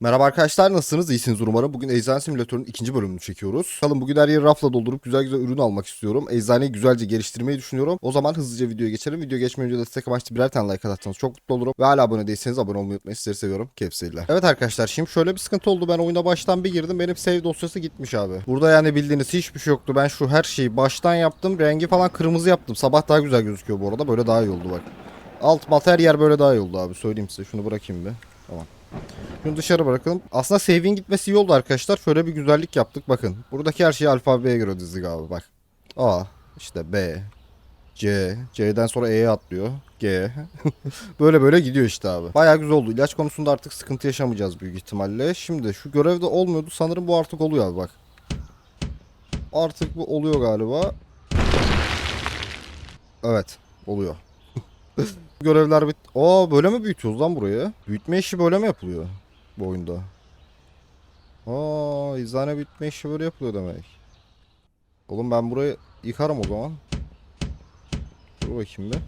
Merhaba arkadaşlar nasılsınız? İyisiniz umarım. Bugün Eczane Simülatörü'nün ikinci bölümünü çekiyoruz. Bakalım bugün her yeri rafla doldurup güzel güzel ürün almak istiyorum. Eczaneyi güzelce geliştirmeyi düşünüyorum. O zaman hızlıca videoya geçelim. Video geçmeden önce destek amaçlı birer tane like atarsanız çok mutlu olurum. Ve hala abone değilseniz abone olmayı unutmayın. Sizleri seviyorum. Keyifli Evet arkadaşlar şimdi şöyle bir sıkıntı oldu. Ben oyuna baştan bir girdim. Benim save dosyası gitmiş abi. Burada yani bildiğiniz hiçbir şey yoktu. Ben şu her şeyi baştan yaptım. Rengi falan kırmızı yaptım. Sabah daha güzel gözüküyor bu arada. Böyle daha iyi oldu bak. Alt mat her yer böyle daha iyi oldu abi. Söyleyeyim size. Şunu bırakayım bir. Tamam. Şunu dışarı bırakalım. Aslında save'in gitmesi iyi oldu arkadaşlar. Şöyle bir güzellik yaptık bakın. Buradaki her şeyi alfabeye göre dizdik abi bak. A, işte B, C, C'den sonra E'ye atlıyor. G. böyle böyle gidiyor işte abi. Bayağı güzel oldu. İlaç konusunda artık sıkıntı yaşamayacağız büyük ihtimalle. Şimdi şu görevde olmuyordu. Sanırım bu artık oluyor abi bak. Artık bu oluyor galiba. Evet. Oluyor. Görevler bit... Aa böyle mi büyütüyoruz lan burayı? Büyütme işi böyle mi yapılıyor? Bu oyunda. Aa izane büyütme işi böyle yapılıyor demek. Oğlum ben burayı yıkarım o zaman. Dur bakayım bir.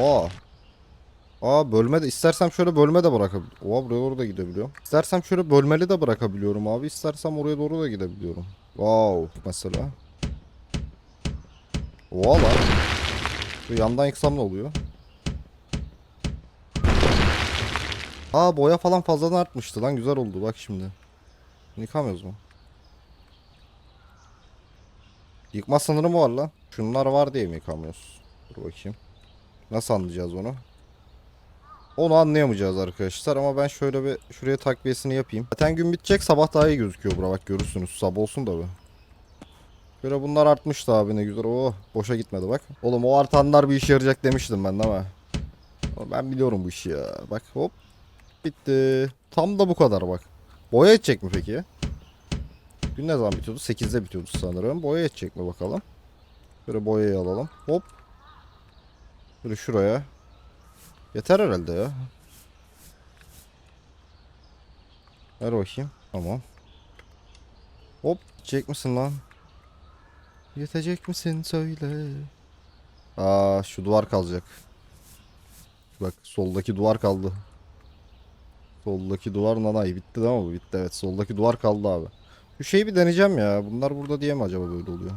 Oha. Aa bölme de istersem şöyle bölme de bırakabiliyorum. Oha buraya doğru da gidebiliyorum. İstersem şöyle bölmeli de bırakabiliyorum abi. İstersem oraya doğru da gidebiliyorum. Wow mesela. Oha lan. Şu yandan yıksam ne oluyor? Aa boya falan fazladan artmıştı lan güzel oldu bak şimdi. Yıkamıyoruz mu? Yıkma sınırı mı var lan? Şunlar var diye mi yıkamıyoruz? Dur bakayım. Nasıl anlayacağız onu? Onu anlayamayacağız arkadaşlar ama ben şöyle bir şuraya takviyesini yapayım. Zaten gün bitecek sabah daha iyi gözüküyor bura bak görürsünüz. Sabah olsun da bir. Böyle bunlar artmıştı abi ne güzel. Oh boşa gitmedi bak. Oğlum o artanlar bir işe yarayacak demiştim ben ama. Ben biliyorum bu işi ya. Bak hop. Bitti. Tam da bu kadar bak. Boya edecek mi peki? Gün ne zaman bitiyordu? 8'de bitiyordu sanırım. Boya edecek mi bakalım. Böyle boyayı alalım. Hop. Böyle şuraya. Yeter herhalde ya. Ver bakayım. Tamam. Hop. Çek misin lan? Yetecek misin söyle. Aa şu duvar kalacak. Bak soldaki duvar kaldı. Soldaki duvar nanay bitti değil mi bu? Bitti evet. Soldaki duvar kaldı abi. Şu şeyi bir deneyeceğim ya. Bunlar burada diye mi acaba böyle oluyor?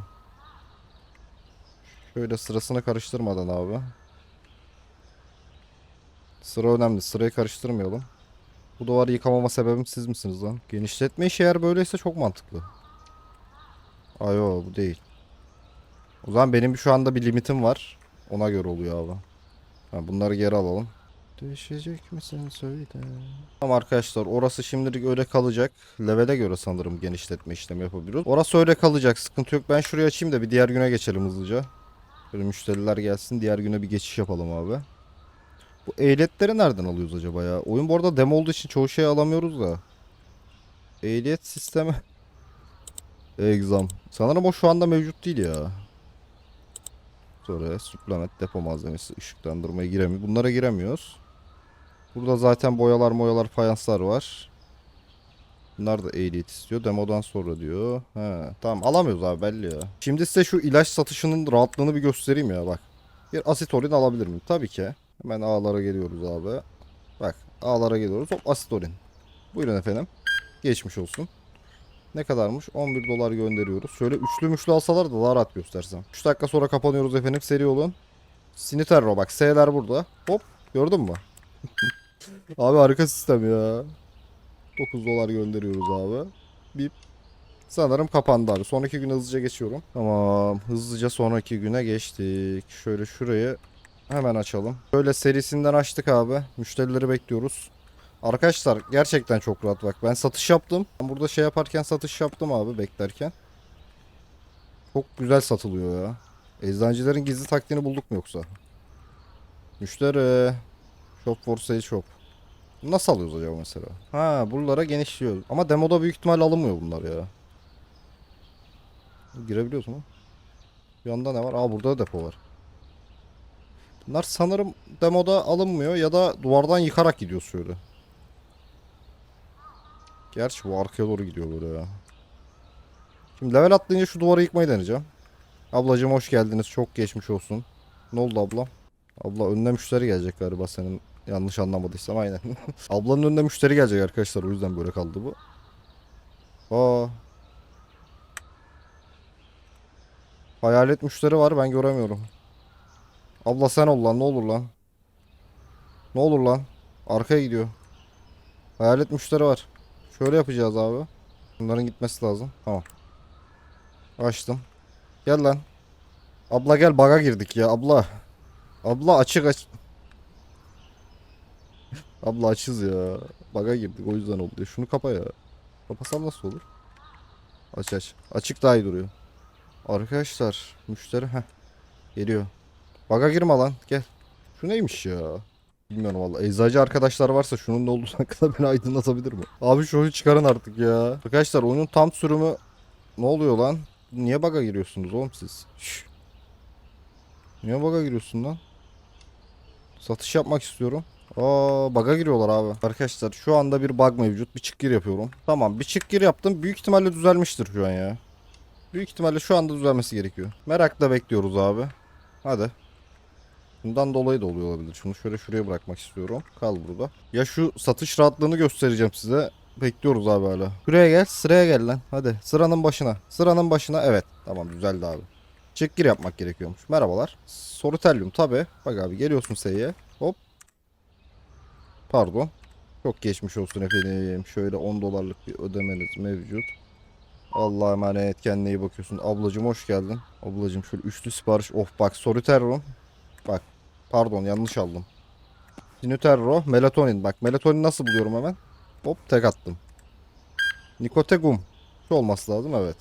Şöyle sırasını karıştırmadan abi. Sıra önemli. Sırayı karıştırmayalım. Bu duvarı yıkamama sebebim siz misiniz lan? Genişletme işi eğer böyleyse çok mantıklı. Ayo bu değil. O zaman benim şu anda bir limitim var. Ona göre oluyor abi. Ha, bunları geri alalım. Düşecek misin söyle. Tamam arkadaşlar orası şimdilik öyle kalacak. Levele göre sanırım genişletme işlemi yapabiliyoruz. Orası öyle kalacak sıkıntı yok. Ben şuraya açayım da bir diğer güne geçelim hızlıca. Böyle müşteriler gelsin diğer güne bir geçiş yapalım abi. Bu ehliyetleri nereden alıyoruz acaba ya? Oyun bu arada demo olduğu için çoğu şey alamıyoruz da. Ehliyet sistemi. Exam. Sanırım o şu anda mevcut değil ya. Sonra suplement depo malzemesi ışıklandırmaya giremiyor. Bunlara giremiyoruz. Burada zaten boyalar moyalar fayanslar var. Bunlar da ehliyet istiyor. Demodan sonra diyor. He, tamam alamıyoruz abi belli ya. Şimdi size şu ilaç satışının rahatlığını bir göstereyim ya bak. Bir asitorin alabilir miyim? Tabii ki. Hemen A'lara geliyoruz abi. Bak A'lara geliyoruz. Hop asitorin. Buyurun efendim. Geçmiş olsun. Ne kadarmış? 11 dolar gönderiyoruz. Şöyle üçlü müşlü alsalar da daha rahat göstersem. 3 dakika sonra kapanıyoruz efendim. Seri olun. Siniterro bak. S'ler burada. Hop. Gördün mü? abi harika sistem ya. 9 dolar gönderiyoruz abi. Bip. Sanırım kapandı abi. Sonraki güne hızlıca geçiyorum. Tamam. Hızlıca sonraki güne geçtik. Şöyle şurayı hemen açalım. Böyle serisinden açtık abi. Müşterileri bekliyoruz. Arkadaşlar gerçekten çok rahat bak. Ben satış yaptım. Ben burada şey yaparken satış yaptım abi beklerken. Çok güzel satılıyor ya. Eczancıların gizli taktiğini bulduk mu yoksa? Müşteri. Shop for sale shop. Nasıl alıyoruz acaba mesela? Ha buralara genişliyor. Ama demoda büyük ihtimal alınmıyor bunlar ya. Girebiliyoruz mu? Yanda ne var? Aa burada da depo var. Bunlar sanırım demoda alınmıyor ya da duvardan yıkarak gidiyor şöyle. Gerçi bu arkaya doğru gidiyor böyle ya. Şimdi level atlayınca şu duvarı yıkmayı deneyeceğim. Ablacığım hoş geldiniz. Çok geçmiş olsun. Ne oldu abla? Abla önüne müşteri gelecek galiba senin. Yanlış anlamadıysam aynen. Ablanın önüne müşteri gelecek arkadaşlar. O yüzden böyle kaldı bu. Aa. Hayalet müşteri var ben göremiyorum. Abla sen ol lan ne olur lan. Ne olur lan. Arkaya gidiyor. Hayalet müşteri var. Şöyle yapacağız abi. Bunların gitmesi lazım. Tamam. Açtım. Gel lan. Abla gel baga girdik ya abla. Abla açık aç. abla açız ya. Baga girdik o yüzden oldu. Şunu kapa ya. Kapasam nasıl olur? Aç aç. Açık daha iyi duruyor. Arkadaşlar müşteri heh. Geliyor. Baga girme lan gel. Şu neymiş ya? Bilmiyorum valla. Eczacı arkadaşlar varsa şunun ne olduğunu hakkında beni aydınlatabilir mi? Abi şu oyunu çıkarın artık ya. Arkadaşlar oyunun tam sürümü ne oluyor lan? Niye baga giriyorsunuz oğlum siz? Şş. Niye baga giriyorsun lan? Satış yapmak istiyorum. Aa baga giriyorlar abi. Arkadaşlar şu anda bir bug mevcut. Bir çık gir yapıyorum. Tamam bir çık gir yaptım. Büyük ihtimalle düzelmiştir şu an ya. Büyük ihtimalle şu anda düzelmesi gerekiyor. Merakla bekliyoruz abi. Hadi. Bundan dolayı da oluyor olabilir. Şunu şöyle şuraya bırakmak istiyorum. Kal burada. Ya şu satış rahatlığını göstereceğim size. Bekliyoruz abi hala. Şuraya gel sıraya gel lan. Hadi sıranın başına. Sıranın başına evet. Tamam düzeldi abi. Çık gir yapmak gerekiyormuş. Merhabalar. Sorutelyum tabi. Bak abi geliyorsun S'ye. Hop. Pardon. Çok geçmiş olsun efendim. Şöyle 10 dolarlık bir ödemeniz mevcut. Allah'a emanet kendine iyi bakıyorsun. Ablacım hoş geldin. Ablacım şöyle üçlü sipariş. Of bak Solitaire Bak pardon yanlış aldım. Sinuterro, melatonin. Bak melatonin nasıl buluyorum hemen? Hop tek attım. Nikotegum. Şu olması lazım evet.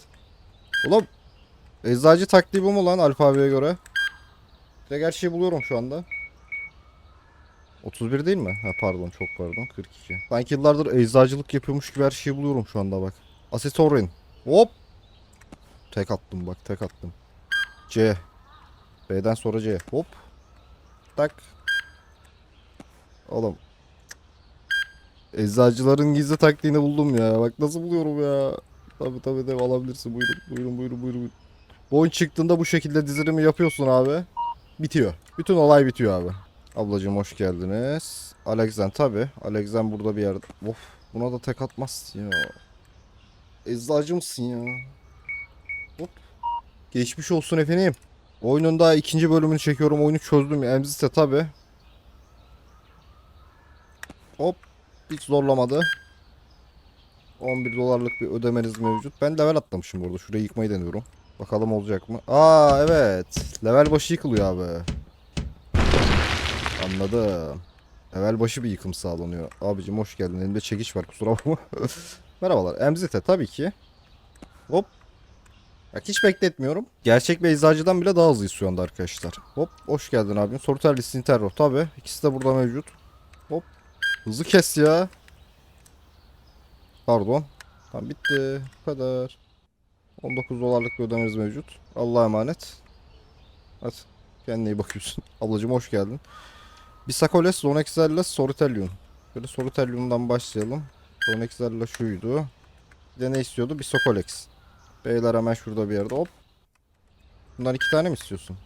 Ulan eczacı taktiği bu mu alfabeye göre? Direkt her şeyi buluyorum şu anda. 31 değil mi? Ha pardon çok pardon 42. Sanki yıllardır eczacılık yapıyormuş gibi her şeyi buluyorum şu anda bak. Asitorin. Hop. Tek attım bak tek attım. C. B'den sonra C. Hop. Tak. Oğlum. Eczacıların gizli taktiğini buldum ya. Bak nasıl buluyorum ya. Tabi tabi de alabilirsin. Buyurun buyurun buyurun buyurun. Bu oyun çıktığında bu şekilde dizilimi yapıyorsun abi. Bitiyor. Bütün olay bitiyor abi. Ablacığım hoş geldiniz. Alexen tabi. Alexen burada bir yerde. Of buna da tek atmazsın ya. Eczacı mısın ya? Hop. Geçmiş olsun efendim. Oyunun daha ikinci bölümünü çekiyorum. Oyunu çözdüm. Emzite tabi. Hop. Hiç zorlamadı. 11 dolarlık bir ödemeniz mevcut. Ben level atlamışım burada. Şurayı yıkmayı deniyorum. Bakalım olacak mı? Aa evet. Level başı yıkılıyor abi. Anladım. Level başı bir yıkım sağlanıyor. Abicim hoş geldin. Elimde çekiç var kusura bakma. Merhabalar. Emzite tabii ki. Hop. Bak hiç bekletmiyorum. Gerçek bir eczacıdan bile daha hızlıyız şu arkadaşlar. Hop hoş geldin abim. Sorterli Sinterro tabi. İkisi de burada mevcut. Hop. Hızlı kes ya. Pardon. Tamam bitti. Bu kadar. 19 dolarlık bir ödemeniz mevcut. Allah'a emanet. Hadi. Kendine iyi bakıyorsun. Ablacım hoş geldin. Bisakoles, Zonexer'le Soritellium. Şöyle Soritellium'dan başlayalım. Zonexer'le şuydu. Bir de ne istiyordu? Bisokolex. Beyler hemen şurada bir yerde. Hop. Bundan iki tane mi istiyorsun?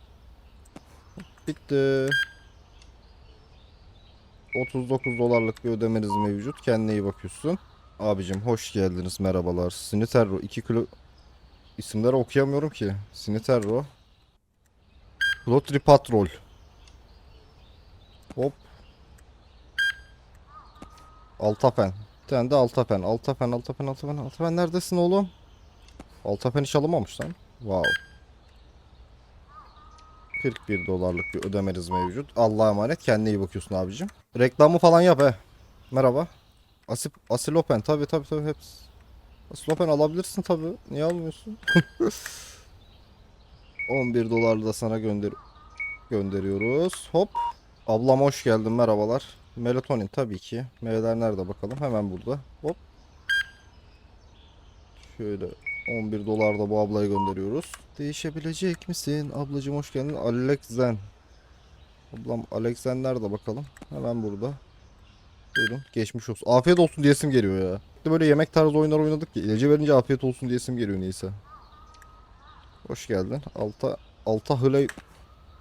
Bitti. 39 dolarlık bir ödemeniz mevcut. Kendine iyi bakıyorsun. Abicim hoş geldiniz. Merhabalar. Siniterro 2 kilo... İsimleri okuyamıyorum ki. Siniterro. Lotri Patrol. Hop. Altapen. Bir tane de Altapen. Altapen, Altapen, Altapen, Altapen neredesin oğlum? Altapen hiç alınmamış lan. Wow. 41 dolarlık bir ödemeniz mevcut. Allah'a emanet. Kendine iyi bakıyorsun abicim. Reklamı falan yap he. Merhaba. Asip, Asilopen tabi tabi tabi hepsi. Asilopen alabilirsin tabi. Niye almıyorsun? 11 dolarlı da sana gönder gönderiyoruz. Hop. Ablam hoş geldin merhabalar. Melatonin tabii ki. Meyveler nerede bakalım? Hemen burada. Hop. Şöyle 11 dolar da bu ablaya gönderiyoruz. Değişebilecek misin? Ablacım hoş geldin. Alexen. Ablam Alexen nerede bakalım? Hemen burada. Buyurun. Geçmiş olsun. Afiyet olsun diyesim geliyor ya. Böyle yemek tarzı oyunlar oynadık ki. İlacı verince afiyet olsun diyesim geliyor neyse. Hoş geldin. Alta Alta Hıley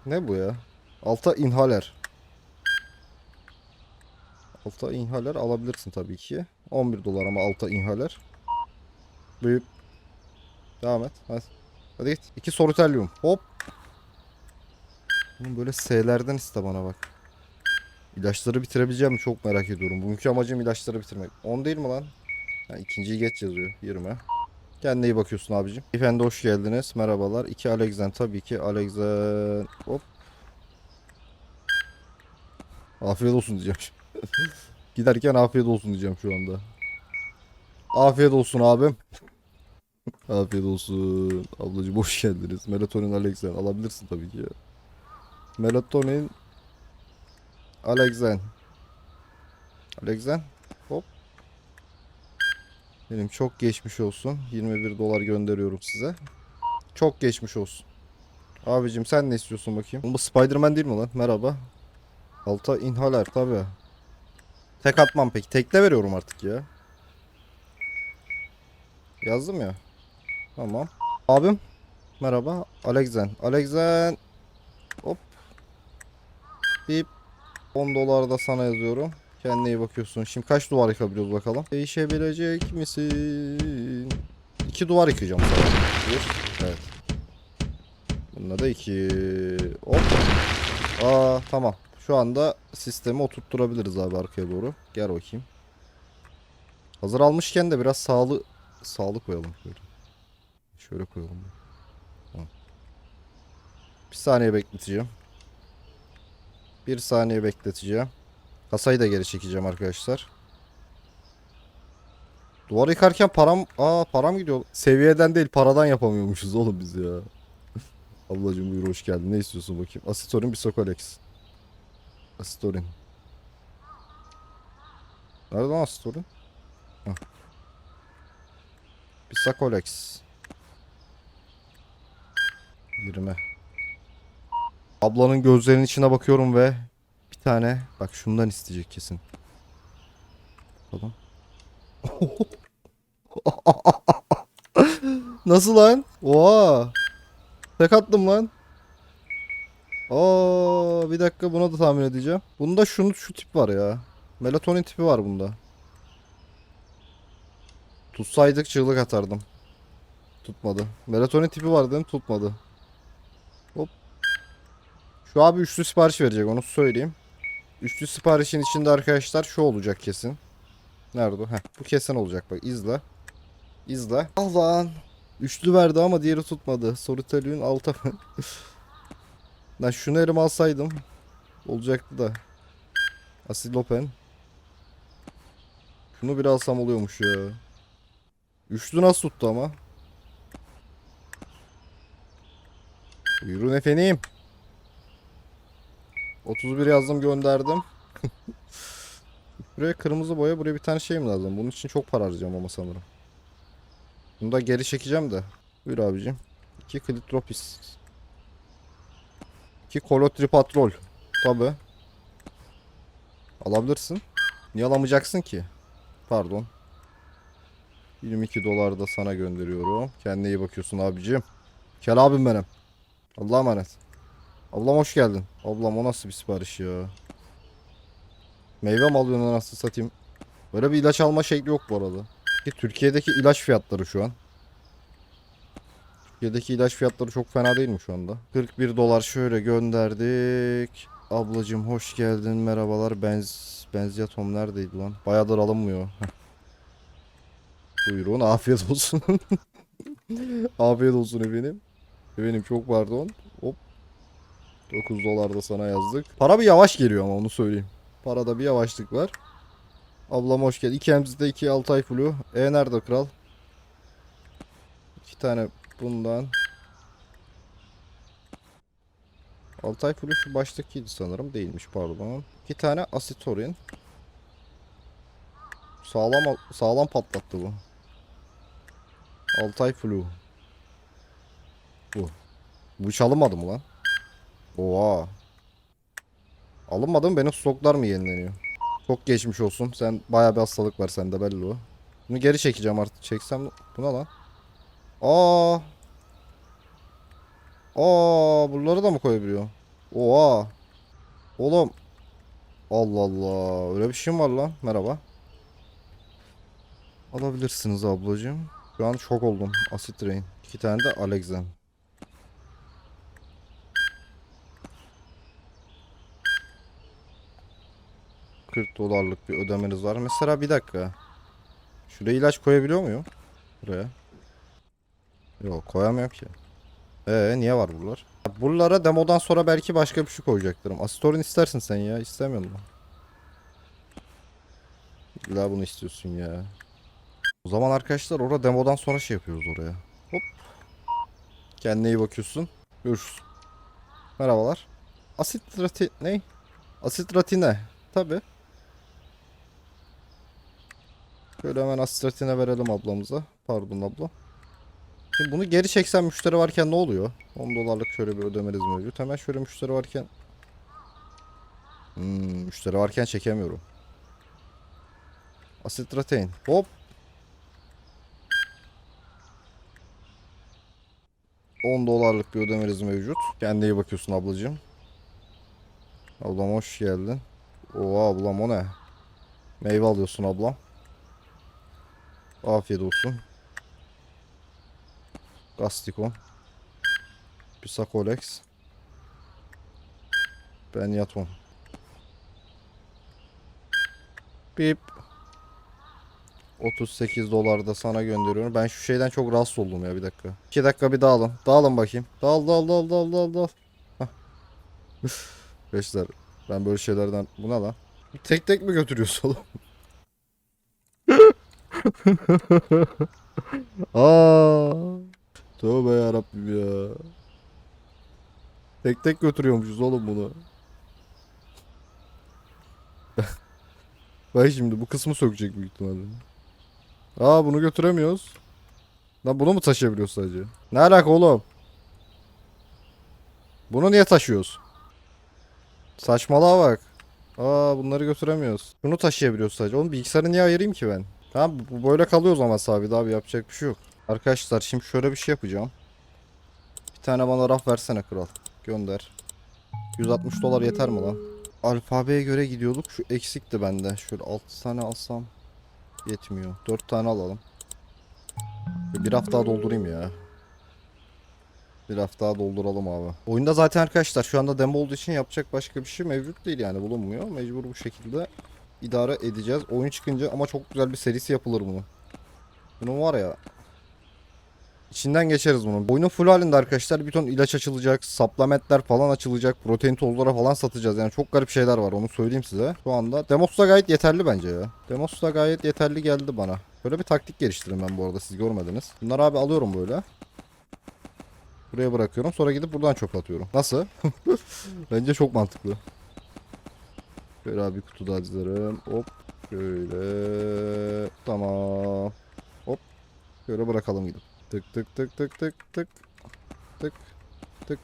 Ne bu ya? Alta inhaler. Alta inhaler alabilirsin tabii ki. 11 dolar ama alta inhaler. Büyük. Devam et. Hadi. Hadi git. İki solitelyum. Hop. Oğlum böyle S'lerden iste bana bak. İlaçları bitirebileceğim mi çok merak ediyorum. Bugünkü amacım ilaçları bitirmek. 10 değil mi lan? Ha, ikinciyi geç yazıyor. 20. Kendine iyi bakıyorsun abicim. Efendi hoş geldiniz. Merhabalar. 2 Alexen tabii ki. Alexen. Hop. Afiyet olsun diyeceğim. Giderken afiyet olsun diyeceğim şu anda. Afiyet olsun abim. Afiyet olsun. Ablacığım hoş geldiniz. Melatonin Alexen alabilirsin tabii ki. Melatonin Alexen. Alexen. Hop. Benim çok geçmiş olsun. 21 dolar gönderiyorum size. Çok geçmiş olsun. Abicim sen ne istiyorsun bakayım? Bu Spider-Man değil mi lan? Merhaba. Alta inhaler tabi. Tek atmam peki. Tekle veriyorum artık ya. Yazdım ya. Tamam. Abim. Merhaba. Alexen. Alexen. Hop. Bip. 10 dolar da sana yazıyorum. Kendine iyi bakıyorsun. Şimdi kaç duvar yıkabiliyoruz bakalım. Değişebilecek misin? İki duvar yıkayacağım. Bir. Evet. Bunda da iki. Hop. Aa tamam. Şu anda sistemi oturtturabiliriz abi arkaya doğru. Gel bakayım. Hazır almışken de biraz sağlı sağlı koyalım şöyle. Şöyle koyalım. Tamam. Bir saniye bekleteceğim. Bir saniye bekleteceğim. Kasayı da geri çekeceğim arkadaşlar. Duvar yıkarken param... Aa param gidiyor. Seviyeden değil paradan yapamıyormuşuz oğlum biz ya. Ablacım buyur hoş geldin. Ne istiyorsun bakayım? Asitorin Bisokolex. Asitorin. Nerede lan Asitorin? Hah. Bisokolex. 20. Ablanın gözlerinin içine bakıyorum ve bir tane bak şundan isteyecek kesin. Bakalım. Nasıl lan? Oha. Tek attım lan. Aa, bir dakika buna da tahmin edeceğim. Bunda şunu şu tip var ya. Melatonin tipi var bunda. Tutsaydık çığlık atardım. Tutmadı. Melatonin tipi var dedim tutmadı. Şu abi üçlü sipariş verecek onu söyleyeyim. Üçlü siparişin içinde arkadaşlar şu olacak kesin. Nerede o? Heh, bu kesin olacak bak izle. İzle. Al lan. Üçlü verdi ama diğeri tutmadı. Solitarium'un alta. Lan şunu elime alsaydım. Olacaktı da. Asilopen. Şunu bir alsam oluyormuş ya. Üçlü nasıl tuttu ama? Buyurun efendim. 31 yazdım gönderdim. buraya kırmızı boya buraya bir tane şey mi lazım? Bunun için çok para harcayacağım ama sanırım. Bunu da geri çekeceğim de. Buyur abicim. 2 klitropis. 2 kolotripatrol. Tabi. Alabilirsin. Niye alamayacaksın ki? Pardon. 22 dolar da sana gönderiyorum. Kendine iyi bakıyorsun abicim. Kel abim benim. Allah'a emanet. Ablam hoş geldin. Ablam o nasıl bir sipariş ya? Meyve mi alıyorsun nasıl satayım? Böyle bir ilaç alma şekli yok bu arada. Ki Türkiye'deki ilaç fiyatları şu an. Türkiye'deki ilaç fiyatları çok fena değil mi şu anda? 41 dolar şöyle gönderdik. Ablacım hoş geldin. Merhabalar. Benz Benziatom neredeydi lan? Bayağıdır alınmıyor. Buyurun afiyet olsun. afiyet olsun efendim. Efendim çok pardon. Hop. 9 dolar da sana yazdık. Para bir yavaş geliyor ama onu söyleyeyim. Parada bir yavaşlık var. Ablam hoş geldin. İki emzide iki Altay Flu. E nerede kral? İki tane bundan. Altay Flu şu baştakiydi sanırım. Değilmiş pardon. İki tane Asitorin. Sağlam sağlam patlattı bu. Altay Flu. Bu. Bu hiç alınmadı mı lan? Oha. Alınmadı mı? Benim stoklar mı yenileniyor? Çok geçmiş olsun. Sen bayağı bir hastalık var sende belli o. Bunu geri çekeceğim artık. Çeksem bu ne lan? Aa. Aa, bunları da mı koyabiliyor? Oha. Oğlum. Allah Allah. Öyle bir şey mi var lan? Merhaba. Alabilirsiniz ablacığım. Şu an şok oldum. Asit Rain. İki tane de Alexen. ...40 dolarlık bir ödemeniz var. Mesela bir dakika. Şuraya ilaç koyabiliyor muyum? Buraya. Yok koyamıyorum ki. Ee niye var buralar? Buralara demodan sonra belki başka bir şey koyacaktırım. Astorin istersin sen ya. İstemiyor musun? İlla bunu istiyorsun ya. O zaman arkadaşlar orada demodan sonra şey yapıyoruz oraya. Hop. Kendine iyi bakıyorsun. Görüşürüz. Merhabalar. Asit rati... Ne? Asit ratine. Tabi. Şöyle hemen asit ratine verelim ablamıza. Pardon abla. Şimdi bunu geri çeksen müşteri varken ne oluyor? 10 dolarlık şöyle bir ödemeniz mevcut. Hemen şöyle müşteri varken... Hmm, müşteri varken çekemiyorum. Asitratein. Hop. 10 dolarlık bir ödemeniz mevcut. Kendine iyi bakıyorsun ablacığım. Ablam hoş geldin. Oo ablam o ne? Meyve alıyorsun ablam. Afiyet olsun. Gastikon. Pisakolex. Benyaton. Bip. 38 dolar da sana gönderiyorum. Ben şu şeyden çok rahatsız oldum ya bir dakika. 2 dakika bir dağılın. Dağılın bakayım. Dağıl dağıl dağıl dağıl dağıl dağıl. Gençler ben böyle şeylerden bu ne lan? Tek tek mi götürüyorsun oğlum? Aa. Tövbe yarabbim ya. Tek tek götürüyormuşuz oğlum bunu. Ben şimdi bu kısmı sökecek büyük ihtimalle. Aa bunu götüremiyoruz. Lan bunu mu taşıyabiliyoruz sadece? Ne alaka oğlum? Bunu niye taşıyoruz? Saçmalığa bak. Aa bunları götüremiyoruz. Bunu taşıyabiliyoruz sadece. Oğlum bilgisayarı niye ayırayım ki ben? Tamam bu böyle kalıyor o zaman sabit abi yapacak bir şey yok. Arkadaşlar şimdi şöyle bir şey yapacağım. Bir tane bana raf versene kral. Gönder. 160 dolar yeter mi lan? Alfabeye göre gidiyorduk. Şu eksikti bende. Şöyle 6 tane alsam yetmiyor. 4 tane alalım. Bir hafta daha doldurayım ya. Bir hafta daha dolduralım abi. Oyunda zaten arkadaşlar şu anda demo olduğu için yapacak başka bir şey mevcut değil yani bulunmuyor. Mecbur bu şekilde idare edeceğiz. Oyun çıkınca ama çok güzel bir serisi yapılır bunun. Bunun var ya İçinden geçeriz bunun. Oyunun full halinde arkadaşlar bir ton ilaç açılacak, supplementler falan açılacak, protein tozları falan satacağız. Yani çok garip şeyler var onu söyleyeyim size. Şu anda demos da gayet yeterli bence ya. Demos da gayet yeterli geldi bana. Böyle bir taktik geliştirdim ben bu arada siz görmediniz. Bunları abi alıyorum böyle. Buraya bırakıyorum sonra gidip buradan çöp atıyorum. Nasıl? bence çok mantıklı. Şöyle abi bir kutu daha dizerim. Hop. Şöyle. Tamam. Hop. Şöyle bırakalım gidip. Tık tık tık tık tık tık. Tık tık.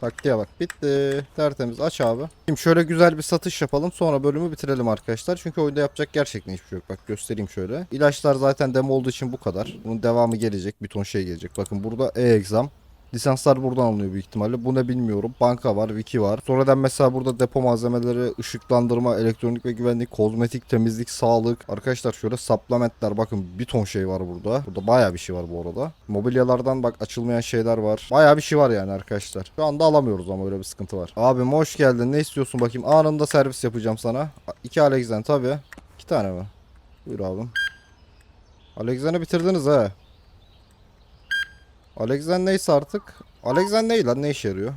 Taktiğe bak. Bitti. Tertemiz. Aç abi. Şimdi şöyle güzel bir satış yapalım. Sonra bölümü bitirelim arkadaşlar. Çünkü oyunda yapacak gerçekten hiçbir şey yok. Bak göstereyim şöyle. İlaçlar zaten demo olduğu için bu kadar. Bunun devamı gelecek. Bir ton şey gelecek. Bakın burada e-exam. Lisanslar buradan alınıyor büyük ihtimalle. Bu ne bilmiyorum. Banka var, wiki var. Sonradan mesela burada depo malzemeleri, ışıklandırma, elektronik ve güvenlik, kozmetik, temizlik, sağlık. Arkadaşlar şöyle supplementler bakın bir ton şey var burada. Burada baya bir şey var bu arada. Mobilyalardan bak açılmayan şeyler var. Baya bir şey var yani arkadaşlar. Şu anda alamıyoruz ama öyle bir sıkıntı var. Abim hoş geldin. Ne istiyorsun bakayım? Anında servis yapacağım sana. İki Alexen tabi. İki tane mi? Buyur abim. Alexen'i bitirdiniz ha. Alexen neyse artık. Alexen ne lan ne işe yarıyor?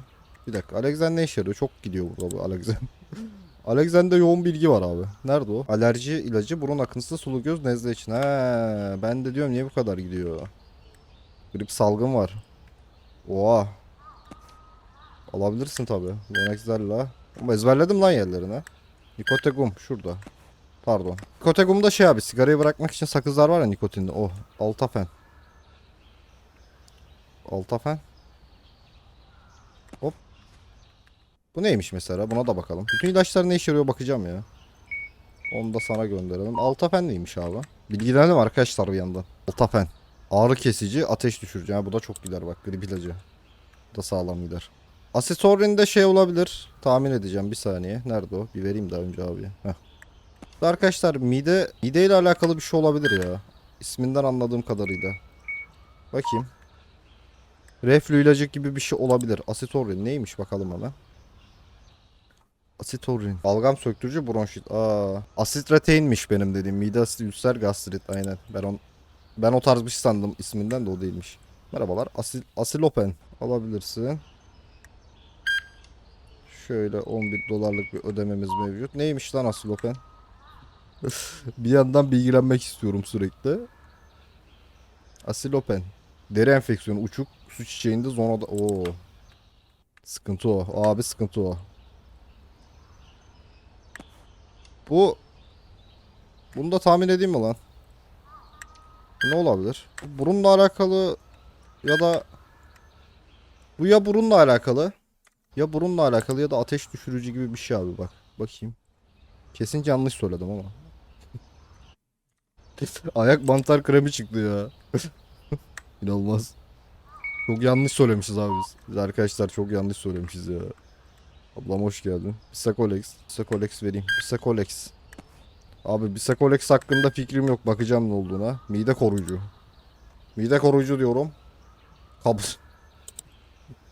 Bir dakika Alexen ne işe yarıyor? Çok gidiyor burada bu Alexen. Alexen'de yoğun bilgi var abi. Nerede o? Alerji ilacı burun akıntısı sulu göz nezle için. He, ben de diyorum niye bu kadar gidiyor? Grip salgın var. Oha. Alabilirsin tabi. Lonexer'la. Ama ezberledim lan yerlerine. Nikotegum şurada. Pardon. Nikotegum'da şey abi sigarayı bırakmak için sakızlar var ya nikotinli. Oh. Altafen. Altafen. Hop. Bu neymiş mesela? Buna da bakalım. Bütün ilaçlar ne işe yarıyor bakacağım ya. Onu da sana gönderelim. Altafen neymiş abi? Bilgilenelim arkadaşlar bir yandan. Altafen. Ağrı kesici, ateş düşürücü. Ha, bu da çok gider bak. Grip ilacı. Bu da sağlam gider. Asitorin'de şey olabilir. Tahmin edeceğim bir saniye. Nerede o? Bir vereyim daha önce abi. Heh. Arkadaşlar mide mide ile alakalı bir şey olabilir ya. İsminden anladığım kadarıyla. Bakayım. Reflü ilacı gibi bir şey olabilir. Asitorin neymiş bakalım hemen. Asitorin. Balgam söktürücü bronşit. Aa, asitrateinmiş benim dediğim. Mide asidi ülser gastrit aynen. Ben on ben o tarz bir şey sandım isminden de o değilmiş. Merhabalar. Asil asilopen alabilirsin. Şöyle 11 dolarlık bir ödememiz mevcut. Neymiş lan asilopen? bir yandan bilgilenmek istiyorum sürekli. Asilopen. Deri enfeksiyonu uçuk su çiçeğinde zonada. Oo. Sıkıntı o. Abi sıkıntı o. Bu bunu da tahmin edeyim mi lan? Ne olabilir? Bu Burunla alakalı ya da bu ya burunla alakalı ya burunla alakalı ya da ateş düşürücü gibi bir şey abi bak. Bakayım. Kesin yanlış söyledim ama. Ayak mantar kremi çıktı ya. İnanılmaz. Çok yanlış söylemişiz abi biz. Biz arkadaşlar çok yanlış söylemişiz ya. Ablam hoş geldin. Bisakolex. Bisakolex vereyim. Bisakolex. Abi Bisakolex hakkında fikrim yok. Bakacağım ne olduğuna. Mide koruyucu. Mide koruyucu diyorum. Kabız.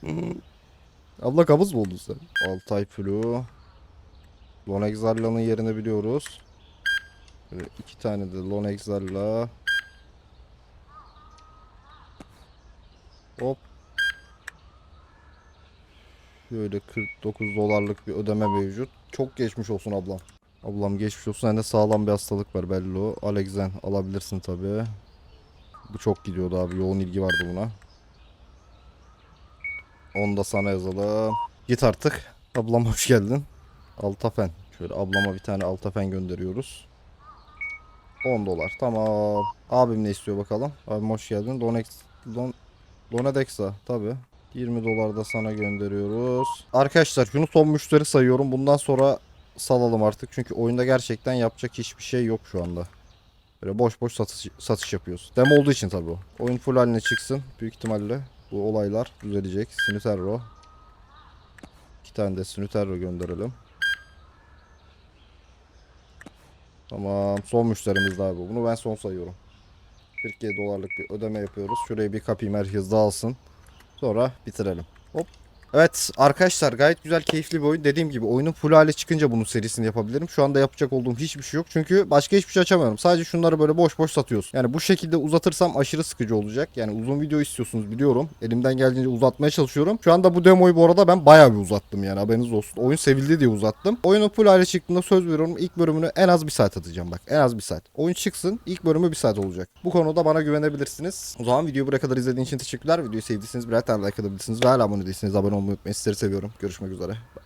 Abla kabız mı oldun sen? Altay Flu. Lonexalla'nın yerini biliyoruz. Böyle iki tane de Lonexalla. Hop. Şöyle 49 dolarlık bir ödeme mevcut. Çok geçmiş olsun ablam. Ablam geçmiş olsun. Sende sağlam bir hastalık var belli o. Alexen alabilirsin tabi. Bu çok gidiyordu abi. Yoğun ilgi vardı buna. Onu da sana yazalım. Git artık. Ablam hoş geldin. Altafen. Şöyle ablama bir tane altafen gönderiyoruz. 10 dolar. Tamam. Abim ne istiyor bakalım. Abim hoş geldin. Donex, Don, Donedexa tabi. 20 dolar da sana gönderiyoruz. Arkadaşlar şunu son müşteri sayıyorum. Bundan sonra salalım artık. Çünkü oyunda gerçekten yapacak hiçbir şey yok şu anda. Böyle boş boş satış, satış yapıyoruz. Demo olduğu için tabi o. Oyun full haline çıksın. Büyük ihtimalle bu olaylar düzelecek. Siniterro. İki tane de Siniterro gönderelim. Tamam. Son müşterimiz bu. Bunu ben son sayıyorum. 47 dolarlık bir ödeme yapıyoruz. Şurayı bir kapayım herkes dağılsın. Sonra bitirelim. Hop. Evet arkadaşlar gayet güzel keyifli bir oyun. Dediğim gibi oyunun full hale çıkınca bunun serisini yapabilirim. Şu anda yapacak olduğum hiçbir şey yok. Çünkü başka hiçbir şey açamıyorum. Sadece şunları böyle boş boş satıyorsun. Yani bu şekilde uzatırsam aşırı sıkıcı olacak. Yani uzun video istiyorsunuz biliyorum. Elimden geldiğince uzatmaya çalışıyorum. Şu anda bu demoyu bu arada ben bayağı bir uzattım yani haberiniz olsun. Oyun sevildi diye uzattım. Oyunun full hale çıktığında söz veriyorum ilk bölümünü en az bir saat atacağım bak. En az bir saat. Oyun çıksın ilk bölümü bir saat olacak. Bu konuda bana güvenebilirsiniz. O zaman videoyu buraya kadar izlediğiniz için teşekkürler. Videoyu sevdiyseniz birer tane like atabilirsiniz. Ve hala abone değilseniz abone olmayı Mahmut Mesut'ları seviyorum. Görüşmek üzere. Bye bye.